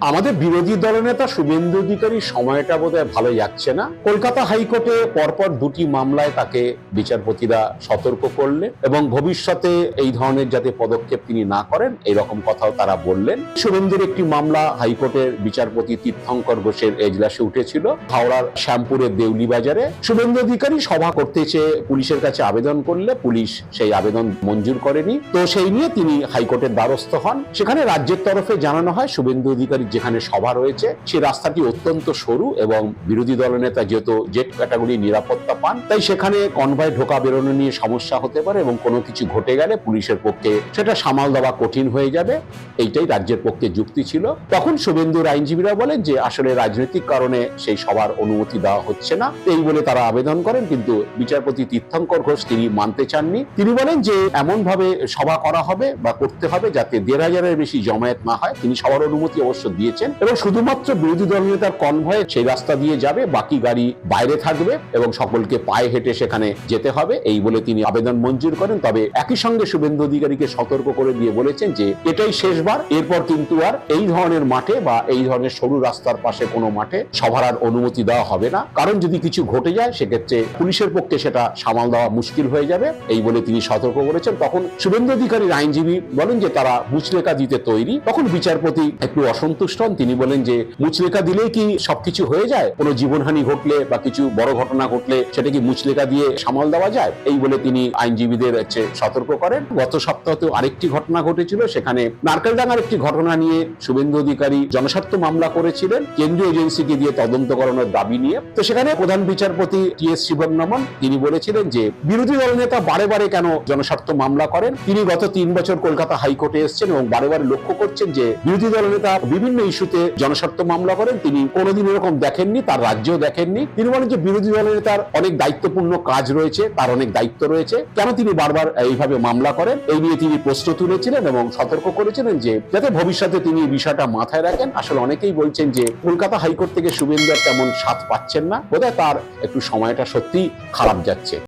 আমাদের বিরোধী দলনেতা শুভেন্দু অধিকারীর সময়টা বোধহয় ভালো যাচ্ছে না। কলকাতা হাইকোর্টে পরপর দুটি মামলায় তাকে বিচারপতিরা সতর্ক করলেন এবং ভবিষ্যতে এই ধরনের যাতে পদক্ষেপ তিনি না করেন, এরকম কথাও তারা বললেন। শুভেন্দুর একটি মামলা হাইকোর্টের বিচারপতি তীর্থঙ্কর ঘোষের এজলাসে উঠেছিল, হাওড়ার শ্যামপুরের দেউলি বাজারে শুভেন্দু অধিকারী সভা করতে চেয়ে পুলিশের কাছে আবেদন করলে পুলিশ সেই আবেদন মঞ্জুর করেনি। তো সেই নিয়ে তিনি হাইকোর্টের দ্বারস্থ হন। সেখানে রাজ্যের তরফে জানানো হয়, শুভেন্দু অধিকারীর যেখানে সভা রয়েছে, সেই রাস্তাটি অত্যন্ত সরু এবং বিরোধী দলনেতা যেহেতু জেট ক্যাটাগরি নিরাপত্তা পান, তাই সেখানে কনভয় ঢোকা বেরোনো নিয়ে সমস্যা হতে পারে এবং কোনো কিছু ঘটে গেলে পুলিশের পক্ষে সেটা সামাল দেওয়া কঠিন হয়ে যাবে। এইটাই রাজ্যের পক্ষে যুক্তি ছিল। তখন শুভেন্দুর আইনজীবীরা বলেন যে, আসলে রাজনৈতিক কারণে সেই সভার অনুমতি দেওয়া হচ্ছে না। এই বলে তারা আবেদন করেন, কিন্তু বিচারপতি তীর্থঙ্কর ঘোষ তিনি মানতে চাননি। তিনি বলেন যে এমন ভাবে সভা করা হবে বা করতে হবে যাতে দেড় হাজারের বেশি জমায়েত না হয়। তিনি সবার অনুমতি অবশ্য দিয়েছেন এবং শুধুমাত্র বিরোধী দল নেতার কনভয়ে সেই রাস্তা দিয়ে যাবে, বাকি গাড়ি বাইরে থাকবে এবং সকলকে পায়ে হেঁটে সেখানে যেতে হবে, এই বলে তিনি আবেদন মঞ্জুর করেন। তবে একই সঙ্গে শুভেন্দু অধিকারীকে সতর্ক করে দিয়ে বলেছেন যে, এটাই শেষবার, এরপর কিন্তু আর এই ধরনের মাঠে বা এই ধরনের সরু রাস্তার পাশে কোনো মাঠে সভার অনুমতি দেওয়া হবে না। কারণ যদি কিছু ঘটে যায়, সেক্ষেত্রে পুলিশের পক্ষে সেটা সামাল দেওয়া মুশকিল হয়ে যাবে, এই বলে তিনি সতর্ক করেছেন। তখন শুভেন্দু অধিকারীর আইনজীবী বলেন যে, তারা মুচলেখা দিতে তৈরি। তখন বিচারপতি একটু অসন্তুষ্ট হন। তিনি বলেন যে মুচলেখা দিলেই কি সবকিছু হয়ে যায়? কোনো জীবনহানি ঘটলে বা কিছু বড় ঘটনা ঘটলে সেটা কি মুচলেখা দিয়ে সামাল দেওয়া যায়? এই বলে তিনি আইনজীবীদের হচ্ছে সতর্ক করেন। গত সপ্তাহতেও আরেকটি ঘটনা ঘটেছিল। সেখানে নারকেলডাঙ্গার একটি ঘটনা নিয়ে শুভেন্দু অধিকারী জনস্বার্থ মামলা করেছিলেন। কেন্দ্রীয় এজেন্সিকে দিয়ে তদন্ত করানোর দাবি নিয়ে। তো সেখানে প্রধান বিচারপতি টি এস শিবনমন, তিনি বলেছিলেন যে, বিরোধী দল নেতা বারে বারে কেন জনস্বার্থ মামলা করেন? তিনি গত তিন বছর কলকাতা হাইকোর্টে এসেছেন এবং বারে বারে লক্ষ্য করছেন যে, বিরোধী দল নেতা বিভিন্ন ইস্যুতে জনস্বার্থ মামলা করেন। তিনি কোনোদিন এরকম দেখেননি, তার রাজ্যেও দেখেননি। তিনি বলেন যে বিরোধী দল তার অনেক দায়িত্বপূর্ণ কাজ রয়েছে, তার অনেক দায়িত্ব রয়েছে। কেন তিনি বারবার এইভাবে মামলা করেন? এই নিয়ে তিনি প্রশ্ন তুলেছিলেন এবং সতর্ক করেছিলেন যে, যাতে ভবিষ্যতে তিনি এই বিষয়টা মাথায় রাখেন। আসলে অনেকেই বলছেন যে, কলকাতা হাইকোর্ট থেকে শুভেন্দু তেমন স্বাদ পাচ্ছেন না। বোধহয় তার একটু সময়টা সত্যি খারাপ যাচ্ছে।